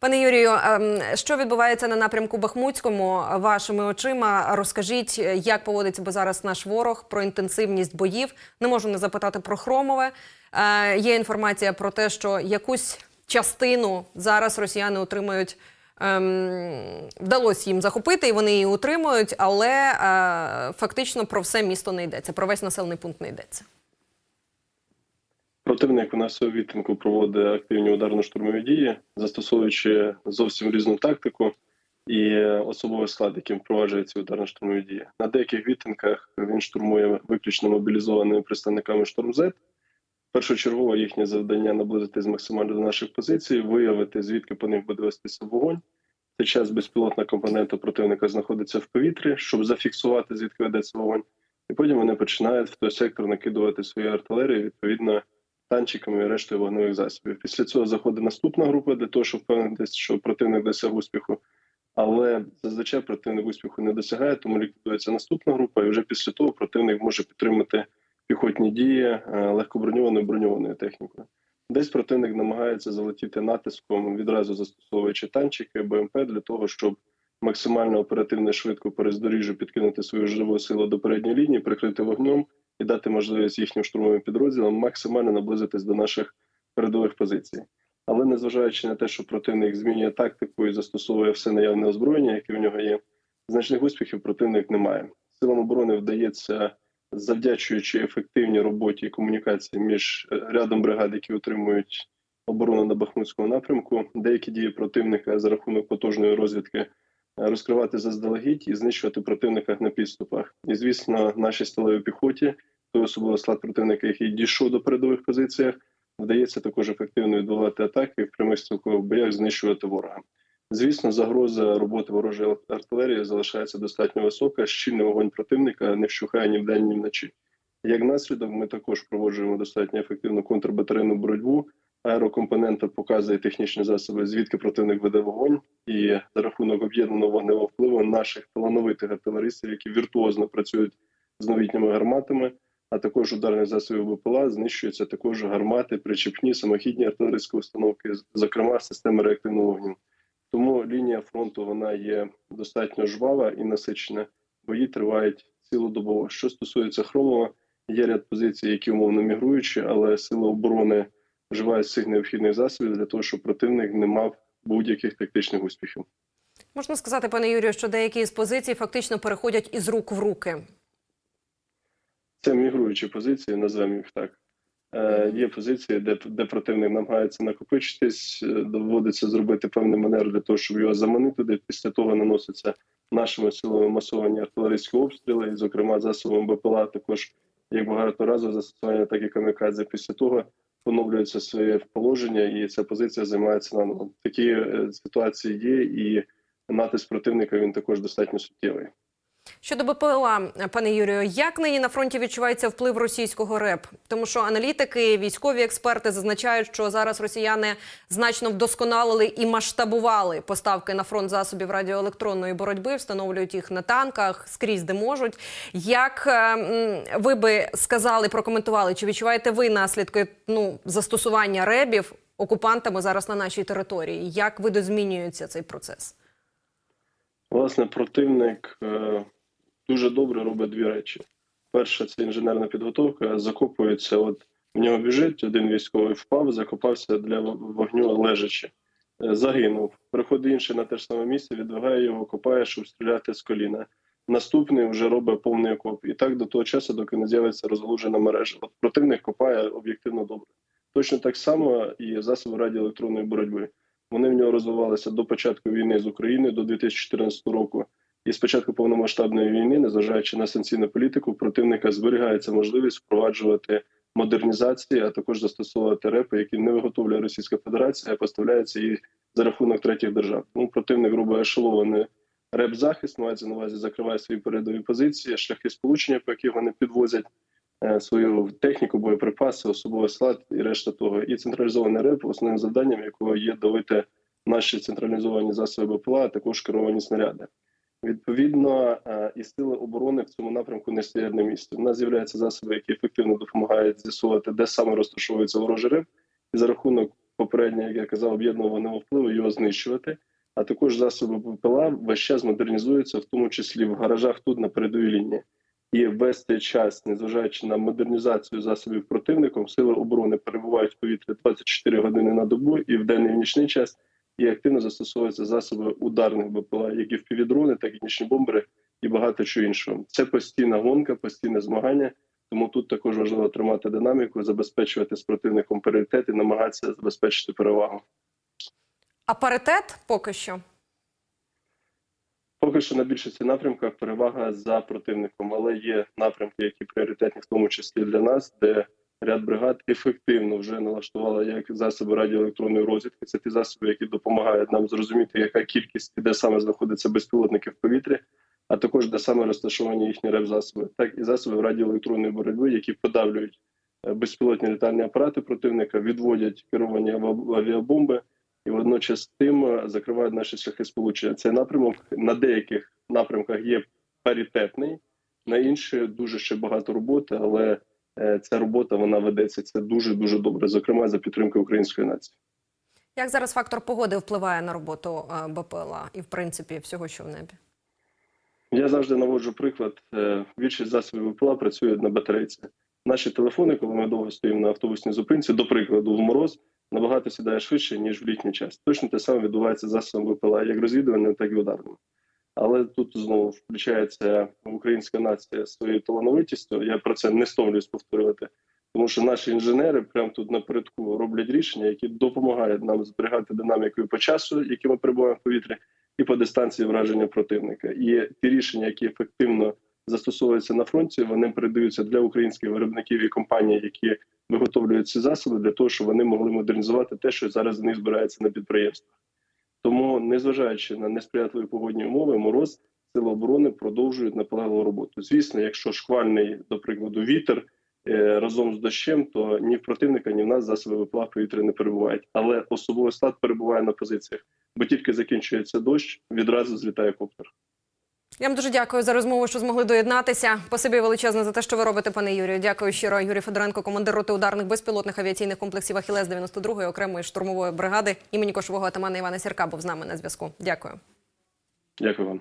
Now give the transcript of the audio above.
Пане Юрію, ем, що відбувається на напрямку Бахмутському вашими очима? Розкажіть, як поводиться би зараз наш ворог про інтенсивність боїв. Не можу не запитати про Хромове. Е, Є інформація про те, що якусь частину зараз росіяни утримують. Ем, вдалося їм захопити, і вони її утримують, але е, фактично про все місто не йдеться, про весь населений пункт не йдеться. Противник у нас у відтинку проводить активні ударно-штурмові дії, застосовуючи зовсім різну тактику і особовий склад, яким впроваджує ці ударно-штурмові дії. На деяких відтинках він штурмує виключно мобілізованими представниками штурмзет. Першочергово їхнє завдання наблизитись максимально до наших позицій, виявити звідки по них буде вестися вогонь. В цей час безпілотна компонента противника знаходиться в повітрі, щоб зафіксувати звідки ведеться вогонь. І потім вони починають в той сектор накидувати свою артилерію, відповідно танчиками і рештою вогневих засобів. Після цього заходить наступна група для того, щоб впевнитися, що противник досяг успіху. Але зазвичай противник успіху не досягає, тому ліквідується наступна група, і вже після того противник може підтримати піхотні дії е, легкоброньованою броньованою технікою. Десь противник намагається залетіти натиском, відразу застосовуючи танчики, БМП для того, щоб максимально оперативно швидко по роздоріжжю підкинути свою живу силу до передньої лінії, прикрити вогнем і дати можливість їхнім штурмовим підрозділам максимально наблизитись до наших передових позицій. Але незважаючи на те, що противник змінює тактику і застосовує все наявне озброєння, яке в нього є, значних успіхів противник не має. Силам оборони вдається, завдячуючи ефективній роботі і комунікації між е, рядом бригад, які утримують оборону на Бахмутському напрямку, деякі дії противника за рахунок потужної розвідки розкривати заздалегідь і знищувати противника на підступах. І звісно, нашій сталевій піхоті, той особливо склад противника, який дійшов до передових позиціях, вдається також ефективно відбувати атаки в прямих стрілкових боях знищувати ворога. Звісно, загроза роботи ворожої артилерії залишається достатньо висока. Щільний вогонь противника не вщухає ні вдень, ні вночі. Як наслідок, ми також проводжуємо достатньо ефективну контрбатарейну боротьбу. Аерокомпонента показує технічні засоби, звідки противник веде вогонь, і за рахунок об'єднаного вогневого впливу наших талановитих артилеристів, які віртуозно працюють з новітніми гарматами, а також ударних засобів БПЛА, знищуються також гармати, причепні, самохідні артилерійські установки, зокрема системи реактивного вогню. Тому лінія фронту вона є достатньо жвава і насичена. Бої тривають цілодобово. Що стосується Хромова, є ряд позицій, які умовно мігруючі, але сили оборони вживають всіх необхідних засобів для того, щоб противник не мав будь-яких тактичних успіхів. Можна сказати, пане Юрію, що деякі з позицій фактично переходять із рук в руки. Це мігруючі позиції, назвемо їх так. Е, Є позиції, де де противник намагається накопичитись, е, доводиться зробити певний маневр для того, щоб його заманити, де після того наноситься нашими силами масовані артилерійські обстріли, і, зокрема, засобами БПЛА, також як багаторазове застосування, так і камікадзе. Після того поновлюється своє положення, і ця позиція займається наново. Такі е, ситуації є, і натиск противника він також достатньо суттєвий. Щодо БПЛА, пане Юрію, як нині на фронті відчувається вплив російського РЕП? Тому що аналітики, військові експерти зазначають, що зараз росіяни значно вдосконалили і масштабували поставки на фронт засобів радіоелектронної боротьби, встановлюють їх на танках скрізь, де можуть. Як е, ви би сказали, прокоментували, чи відчуваєте ви наслідки ну, застосування ребів окупантами зараз на нашій території? Як видозмінюється цей процес? Власне, противник е, дуже добре робить дві речі. Перше, це інженерна підготовка. Закопується, от в нього біжить, один військовий впав, закопався для вогню лежачи, Е, загинув. Приходить інший на те ж саме місце, відвигає його, копає, щоб стріляти з коліна. Наступний вже робить повний окоп. І так до того часу, доки не з'явиться розгалужена мережа. От противник копає об'єктивно добре. Точно так само і засоби радіоелектронної боротьби. Вони в нього розвивалися до початку війни з України до 2014 року. І з початку повномасштабної війни, незважаючи на санкційну політику, противника зберігається можливість впроваджувати модернізації, а також застосовувати репи, які не виготовляє Російська Федерація, а поставляється її за рахунок третіх держав. Тому противник робить ешелований реп-захист, мається на увазі закриває свої передові позиції, шляхи сполучення, по яких вони підвозять е, свою техніку, боєприпаси, особовий склад і решта того. І централізований реп, основним завданням якого є давити наші централізовані засоби БПЛА, а також керовані снаряди. Відповідно, е, і сили оборони в цьому напрямку не стоять на місці. У нас з'являються засоби, які ефективно допомагають з'ясувати, де саме розташовується ворожий риб, і за рахунок попередньо, як я казав, об'єднуваного впливу, його знищувати. А також засоби ППЛА весь час модернізуються, в тому числі в гаражах тут на передовій лінії. І весь цей час, незважаючи на модернізацію засобів противником, сили оборони перебувають в повітрі 24 години на добу і в денний і в нічний час, і активно застосовуються засоби ударних БПЛА, як і впівдрони, так і нічні бомбери, і багато чого іншого. Це постійна гонка, постійне змагання. Тому тут також важливо тримати динаміку, забезпечувати з противником пріоритет і намагатися забезпечити перевагу. А паритет поки що. Поки що на більшості напрямках перевага за противником, але є напрямки, які пріоритетні, в тому числі для нас, де ряд бригад ефективно вже налаштували як засоби радіоелектронної розвідки. Це ті засоби, які допомагають нам зрозуміти, яка кількість і де саме знаходиться безпілотники в повітрі, а також де саме розташовані їхні реп-засоби, так і засоби радіоелектронної боротьби, які подавлюють е, безпілотні літальні апарати противника, відводять керовані авіабомби і водночас тим е, закривають наші шляхи сполучення. Цей напрямок на деяких напрямках є паритетний, на інші дуже ще багато роботи, але ця робота вона ведеться. Це дуже дуже добре, зокрема за підтримки української нації. Як зараз фактор погоди впливає на роботу е, БПЛА і, в принципі, всього, що в небі? Я завжди наводжу приклад. Е, Більшість засобів ВПЛА працюють на батарейці. Наші телефони, коли ми довго стоїмо на автобусній зупинці, до прикладу, в мороз набагато сідає швидше ніж в літній час. Точно те саме відбувається з засобом ВПЛА, як розвідувальним, так і ударним. Але тут знову включається українська нація своєю талановитістю. Я про це не стомлююсь повторювати, тому що наші інженери прямо тут напередку роблять рішення, які допомагають нам зберігати динаміку і по часу, які ми перебуваємо в повітрі, і по дистанції враження противника. І ті рішення, які ефективно застосовуються на фронті, вони передаються для українських виробників і компаній, які виготовлюють ці засоби, для того, щоб вони могли модернізувати те, що зараз в них збирається на підприємствах. Незважаючи на несприятливі погодні умови, мороз сили оборони продовжують наполегливу роботу. Звісно, якщо шквальний, до прикладу, вітер е, разом з дощем, то ні в противника, ні в нас засоби ВПЛА повітря не перебувають. Але особовий склад перебуває на позиціях, бо тільки закінчується дощ, відразу злітає коптер. Я вам дуже дякую за розмову, що змогли доєднатися. Спасибі величезне за те, що ви робите, пане Юрію. Дякую щиро. Юрій Федоренко, командир роти ударних безпілотних авіаційних комплексів Ахілес 92-ї окремої штурмової бригади імені кошового атамана Івана Сірка був з нами на зв'язку. Дякую. Дякую вам.